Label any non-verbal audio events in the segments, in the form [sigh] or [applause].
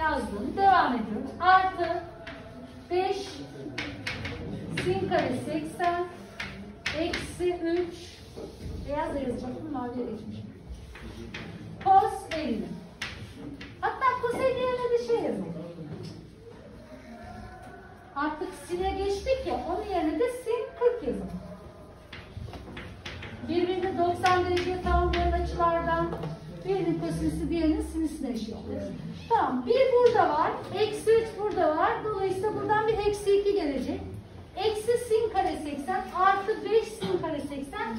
Yazdım. Devam ediyorum. Artı 5 sin kare 80 eksi 3 beyaz da yazacaktım maviye geçmişim. Kos 50. Hatta kos 50 yerine de şey yazalım. Artık sine geçtik ya, onun yerine de sin 40 yazalım. Birbirini 90 derece tamamlayan açılardan birinin kosinüsü diğerinin sinüsüne eşittir. Tamam, bir burada var, eksi 3 burada var. Dolayısıyla buradan bir eksi 2 gelecek. Eksi sin kare 80 artı 5 sin kare 80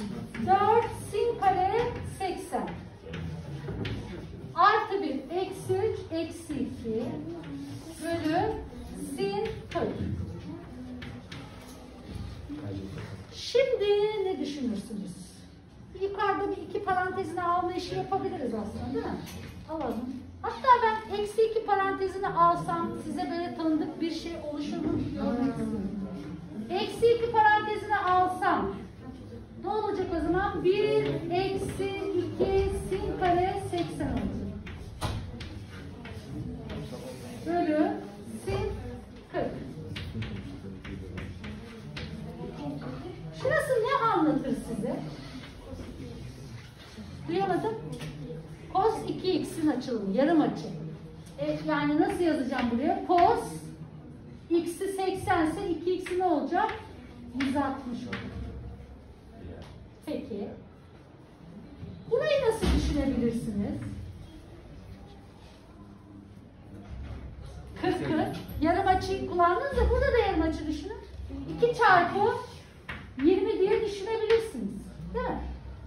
4 sin kare 80 artı 1 eksi 3 eksi 2 bölü sin 40 Şimdi ne düşünürsünüz? Yukarıda bir iki parantezini alma işi yapabiliriz aslında değil mi? Alalım. Hatta ben eksi iki parantezini alsam size böyle tanıdık bir şey oluşur mu? Eksi iki parantezini alsam ne olacak o zaman? 1 eksi 2 sin kare 80 olacak. Bölü sin 40. Şurası ne anlatır size? Duyamadım. Cos 2x'in açılımı, yarım açı. E, yani nasıl yazacağım buraya? Cos x'i 80 ise 2x'i ne olacak? 160 olur. Peki. Burayı nasıl düşünebilirsiniz? 40'ı yarım açıyı kullandınız da burada da yarım açı düşünün. 2 çarpı 20 diye düşünebilirsiniz. Değil mi?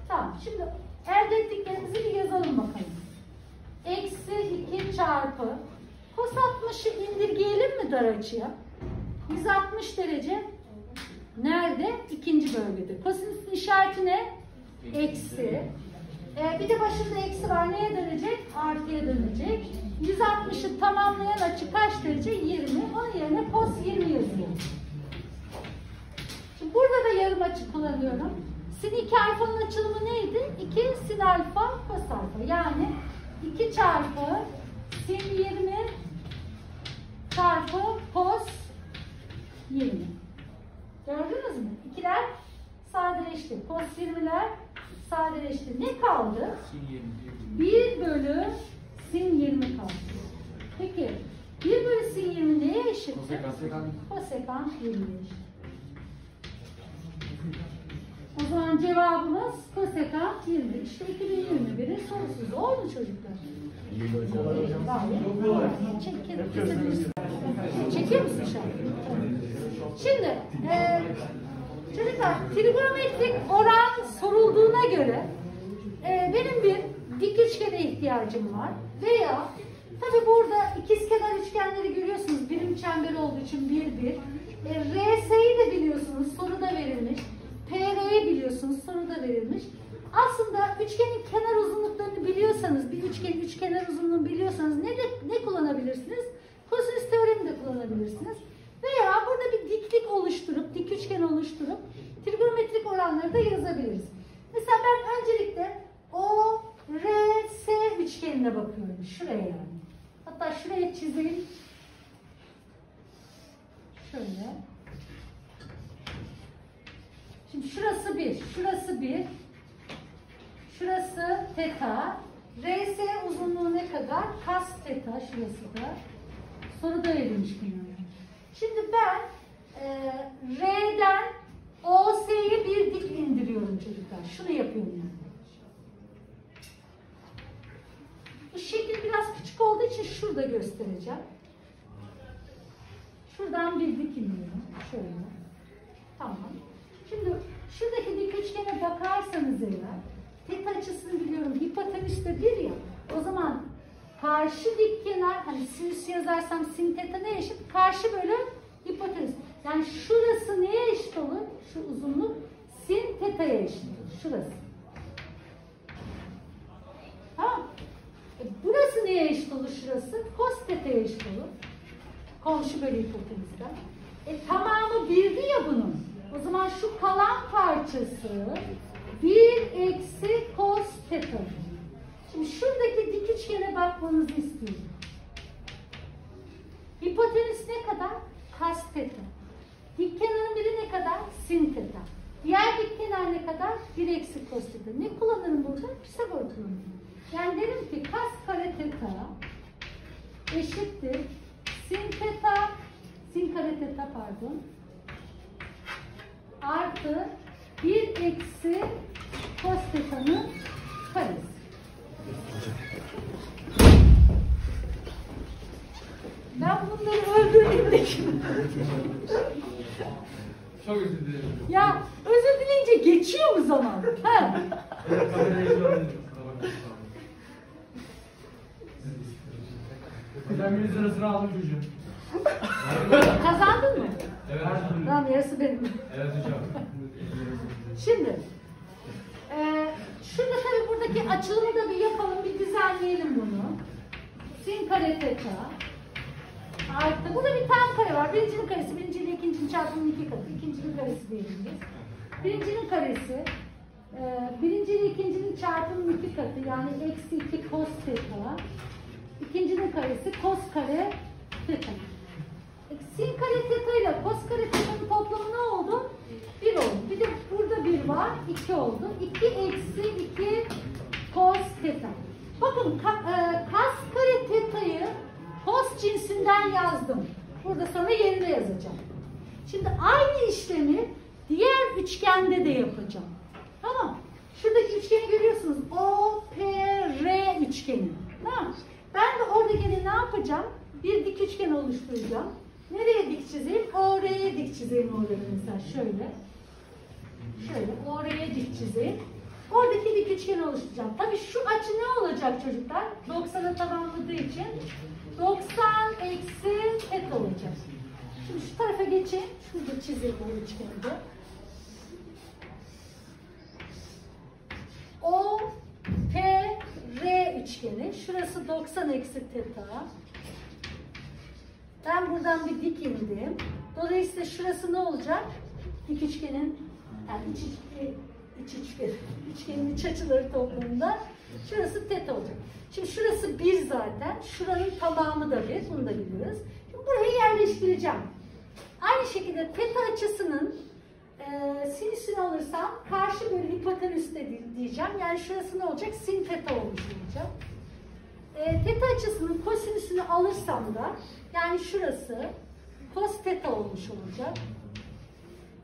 Tamam. Şimdi elde ettiklerimizi bir yazalım bakalım. Eksi 2 çarpı cos 60'ı indirgeyelim mi dar açıya? 160 derece nerede? İkinci bölgede. Kosinüsün işareti ne? Eksi. Ee, bir de başında eksi var. Neye dönecek? Artıya dönecek. 160'ı tamamlayan açı kaç derece? 20. Onun yerine cos 20 yazıyorum. Şimdi burada da yarım açı kullanıyorum. Sin 2 alfanın açılımı neydi? 2 sin alfa cos alfa. Yani 2 çarpı sin 20 çarpı cos 20. Gördünüz mü? İkiler sadeleşti. Cos 20'ler sadeleşti. Ne kaldı? 1 bölü sin 20 kaldı. Peki 1 bölü sin 20 neye eşit? Kosekant 20'ye eşit. Zaman cevabımız kosekant 20. İşte 2021'in sorusu. Mu çocuklar? Çekiyor musun şu? Şimdi e, çocuklar trigonometrik oran sorulduğuna göre e, benim bir dik üçgene ihtiyacım var. Veya tabi burada ikizkenar üçgenleri görüyorsunuz. Birim çember olduğu için bir bir. E, RS'yi de biliyorsunuz. Soruda verilmiş. PR'yi biliyorsunuz. Soruda verilmiş. Aslında üçgenin kenar uzunluklarını biliyorsanız, bir üçgenin üç kenar uzunluğunu biliyorsanız ne de, ne kullanabilirsiniz? Kosinüs teoremi de kullanabilirsinis. Veya burada bir diklik oluşturup, dik üçgen oluşturup trigonometrik oranları da yazabiliriz. Mesela ben öncelikle O, R, S üçgenine bakıyorum. Şuraya yani. Hatta şuraya çizeyim. Şöyle. Şimdi şurası bir, şurası bir. Şurası teta. RS uzunluğu ne kadar? Kas teta şurası da. Soruda verilmiş bunlar. Şimdi ben e, R'den OS'ye bir dik indiriyorum çocuklar. Şunu yapıyorum yani. Bu şekil biraz küçük olduğu için şurada göstereceğim. Şuradan bir dik indiriyorum. Şöyle. Tamam. Şimdi şuradaki dik üçgene bakarsanız eğer tek açısını biliyorum. Hipotenüs de bir ya. O zaman karşı dik kenar hani sinüs yazarsam sin teta ne eşit? Karşı bölü hipotenüs. Yani şurası neye eşit olur? Şu uzunluk sin teta'ya eşit. Şurası. Tamam. E, burası neye eşit olur şurası? Cos teta'ya eşit olur. Komşu bölü hipotenüsten. E, tamamı bir O zaman şu kalan parçası 1 eksi cos teta. Şimdi şuradaki dik üçgene bakmanızı istiyorum. Hipotenüs ne kadar? Kas teta. Dik kenarın biri ne kadar? Sin teta. Diğer dik kenar ne kadar? 1 eksi cos teta. Ne kullanırım burada? Pisagor kullanırım. Yani derim ki kas kare teta eşittir sin teta sin kare teta pardon artı 1 eksi cos teta'nın karesi. Ben bunları şimdi. Çok özür dilerim. Ya özür dileyince geçiyor mu zaman? Ha? Ben 100 lirasını aldım çocuğun. [laughs] Kazandın mı? Evet. Tamam yarısı benim. Evet hocam. Şimdi e, şurada tabii buradaki açılımı da bir yapalım, bir düzenleyelim bunu. Sin kare teta artı, burada bir tam kare var. Birincinin karesi, birinciyle ikincinin çarpımının iki katı. İkincinin karesi diyebiliriz. Birincinin karesi, e, birinciyle ikincinin çarpımının iki katı. Yani eksi iki cos teta. İkincinin karesi cos kare teta. Sin kare teta ile cos kare teta'nın toplamı ne oldu? 1 oldu. Bir de burada 1 var. 2 oldu. 2 eksi 2 cos teta. Bakın ka- e, kas kare teta'yı cos cinsinden yazdım. Burada sana yerine yazacağım. Şimdi aynı işlemi diğer üçgende de yapacağım. Tamam. Şuradaki üçgeni görüyorsunuz. O, P, R üçgeni. Tamam. Ben de oradakini ne yapacağım? Bir dik üçgen oluşturacağım. Nereye dik çizeyim? Oraya dik çizeyim orada mesela şöyle. Şöyle oraya dik çizeyim. Oradaki dik üçgen oluşturacağım. Tabii şu açı ne olacak çocuklar? 90'a tamamladığı için 90 eksi et olacak. Şimdi şu tarafa geçeyim. Şurada çizeyim o üçgeni de. O, P, R üçgeni. Şurası 90 eksi teta. Ben buradan bir dik indim. Dolayısıyla şurası ne olacak? Dik üçgenin, yani iç, iç, iç üçgen, üçgenin iç açıları toplamında şurası teta olacak. Şimdi şurası 1 zaten. Şuranın tamamı da 1. Bunu da biliyoruz. Şimdi buraya yerleştireceğim. Aynı şekilde teta açısının e, sinüsünü alırsam karşı bölü hipotenüs de diyeceğim. Yani şurası ne olacak? Sin teta olmuş olacak. E, teta açısının kosinüsünü alırsam da yani şurası cos teta olmuş olacak.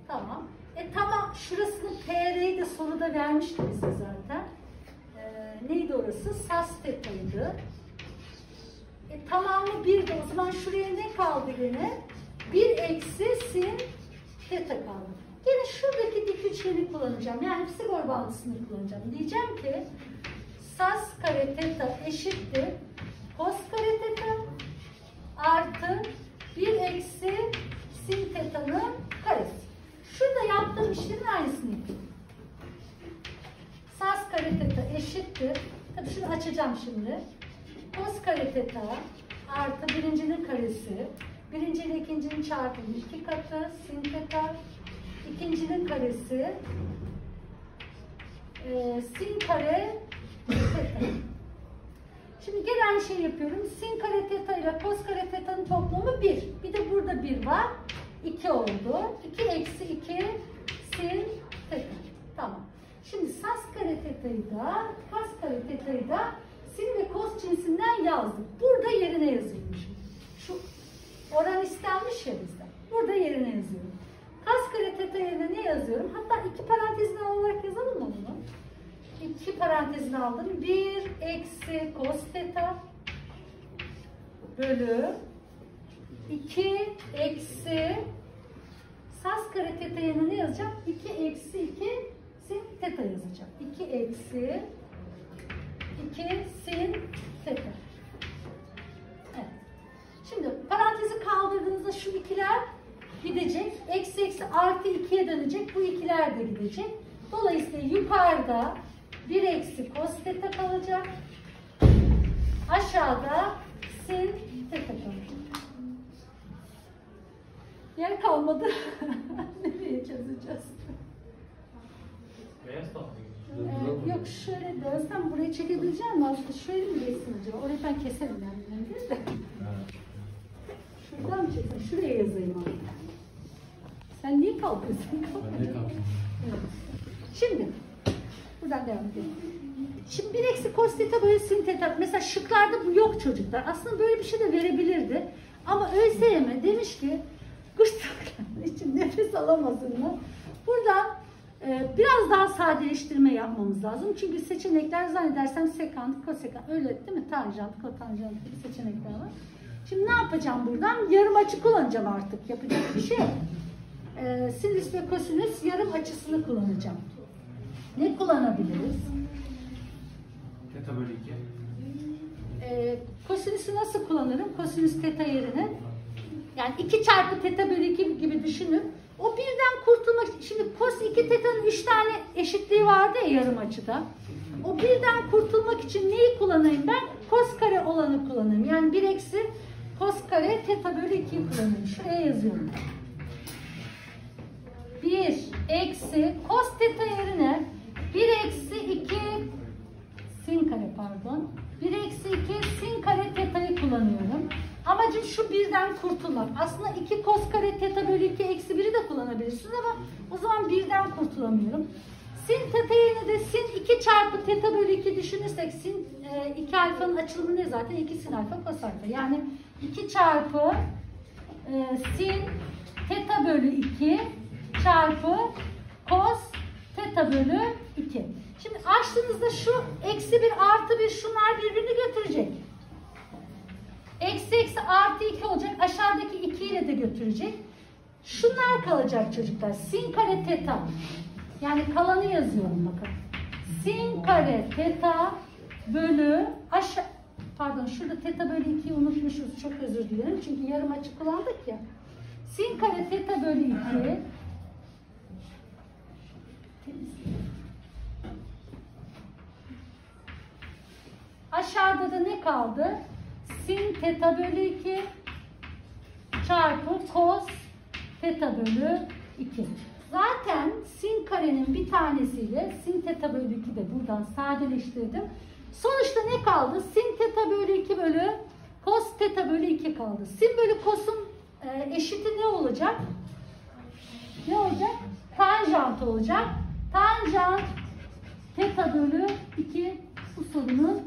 Tamam. E tamam şurasının PR'yi de soruda vermişti bize zaten. E, neydi orası? Sas tetaydı. E, tamamı bir de o zaman şuraya ne kaldı gene? 1 eksi sin teta kaldı. Gene şuradaki dik üçgeni kullanacağım. Yani Pisagor bağıntısını kullanacağım. Diyeceğim ki sas kare teta eşittir cos kare teta artı 1 eksi sin teta'nın karesi. Şurada yaptığım işlemin aynısını yapıyorum. Sas kare teta eşittir. Tabii şunu açacağım şimdi. Cos kare teta artı birincinin karesi. Birinci ile ikincinin çarpımı iki katı sin teta. İkincinin karesi e, sin kare. Şimdi gene aynı şey yapıyorum. Sin kare teta ile cos kare teta'nın toplamı 1. Bir de burada 1 var. 2 oldu. 2 eksi 2 sin teta. Tamam. Şimdi sas kare teta'yı da kas kare teta'yı da sin ve cos cinsinden yazdık. Burada yerine yazılmış. Şu oran istenmiş ya bizden. Burada yerine yazıyorum. Kas kare teta yerine ne yazıyorum? Hatta iki parantezini alarak yazalım mı bunu? İki parantezini aldım. 1 eksi cos teta bölü 2 eksi sas kare teta yerine ne yazacağım? 2 eksi 2 sin teta yazacağım. 2 eksi 2 sin teta. Evet. Şimdi parantezi kaldırdığınızda şu ikiler gidecek. Eksi eksi artı 2'ye dönecek. Bu ikiler de gidecek. Dolayısıyla yukarıda 1 eksi cos teta kalacak. Aşağıda sin teta kalacak. Yer kalmadı. [laughs] Nereye çözeceğiz. Beyaz. Ee, yok şöyle dönsem burayı çekebileceğim mi? Aslında şöyle mi geçsin acaba? Orayı ben keserim yani. ben değil de. Şuradan mı çeksin? Şuraya yazayım abi. Sen niye kalkıyorsun? Ben de kalktım. Evet. Şimdi buradan devam edelim. Şimdi bir eksi cos theta böyle sin theta. Mesela şıklarda bu yok çocuklar. Aslında böyle bir şey de verebilirdi. Ama ÖSYM demiş ki gırtlakların için nefes alamazsınlar. Buradan e, biraz daha sadeleştirme yapmamız lazım. Çünkü seçenekler zannedersem sekant, kosekant öyle değil mi? Tanjant, kotanjant gibi seçenekler var. Şimdi ne yapacağım buradan? Yarım açı kullanacağım artık. Yapacak bir şey. E, sinüs ve kosinüs yarım açısını kullanacağım. Ne kullanabiliriz? Teta bölü 2. Ee, kosinüsü nasıl kullanırım? Kosinüs teta yerine. Yani 2 çarpı teta bölü 2 gibi düşünün. O birden kurtulmak Şimdi kos 2 tetanın 3 tane eşitliği vardı ya yarım açıda. O birden kurtulmak için neyi kullanayım ben? Kos kare olanı kullanayım. Yani 1 eksi kos kare teta bölü 2'yi kullanayım. Şuraya yazıyorum. 1 eksi kurtulmak. Aslında 2 kos kare teta bölü 2 eksi 1'i de kullanabilirsiniz ama o zaman birden kurtulamıyorum. Sin teta yerine de sin 2 çarpı teta bölü 2 düşünürsek sin 2 alfanın açılımı ne zaten? 2 sin alfa kos alfa. Yani 2 çarpı e, sin teta bölü 2 çarpı kos teta bölü 2. Şimdi açtığınızda şu eksi 1 artı 1 şunlar birbirini götürecek. Eksi eksi artı 2 olacak. Aşağıdaki 2 ile de götürecek. Şunlar kalacak çocuklar. Sin kare teta. Yani kalanı yazıyorum bakın. Sin kare teta bölü aşağı pardon şurada teta bölü 2'yi unutmuşuz. Çok özür dilerim. Çünkü yarım açı kullandık ya. Sin kare teta bölü 2 Aşağıda da ne kaldı? Sin teta bölü 2 çarpı cos teta bölü 2. Zaten sin karenin bir tanesiyle sin teta bölü 2 de buradan sadeleştirdim. Sonuçta ne kaldı? Sin teta bölü 2 bölü cos teta bölü 2 kaldı. Sin bölü cos'un e, eşiti ne olacak? Ne olacak? Tanjant olacak. Tanjant teta bölü 2 bu sorunun